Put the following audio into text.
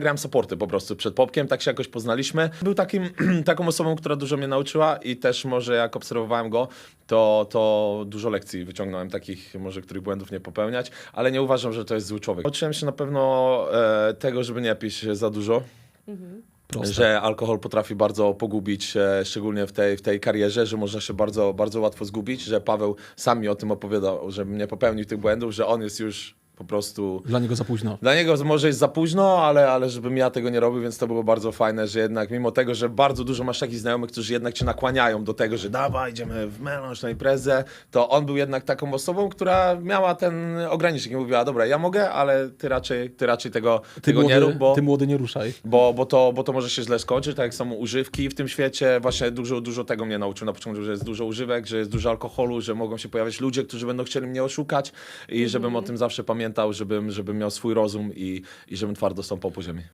Grałem supporty po prostu przed Popkiem, tak się jakoś poznaliśmy. Był takim, taką osobą, która dużo mnie nauczyła i też może jak obserwowałem go, to, to dużo lekcji wyciągnąłem takich, może których błędów nie popełniać, ale nie uważam, że to jest zły człowiek. Uczyłem się na pewno e, tego, żeby nie pić za dużo. Proste. Że alkohol potrafi bardzo pogubić, e, szczególnie w tej, w tej karierze, że można się bardzo, bardzo łatwo zgubić, że Paweł sam mi o tym opowiadał, żebym nie popełnił tych błędów, że on jest już po prostu Dla niego za późno. dla niego może jest za późno, ale, ale żebym ja tego nie robił, więc to było bardzo fajne, że jednak mimo tego, że bardzo dużo masz takich znajomych, którzy jednak cię nakłaniają do tego, że dawaj, idziemy w melanż na imprezę, to on był jednak taką osobą, która miała ten ogranicznik i mówiła, dobra, ja mogę, ale ty raczej, ty raczej tego, Ty tego młody, nie rób, bo... ty młody nie ruszaj. Bo, bo, to, bo to może się źle skończyć, tak jak są używki w tym świecie. Właśnie dużo, dużo tego mnie nauczył na początku, że jest dużo używek, że jest dużo alkoholu, że mogą się pojawiać ludzie, którzy będą chcieli mnie oszukać i żebym o tym zawsze pamiętał, żebym, żebym miał swój rozum i, i żebym twardo stąpał po ziemi.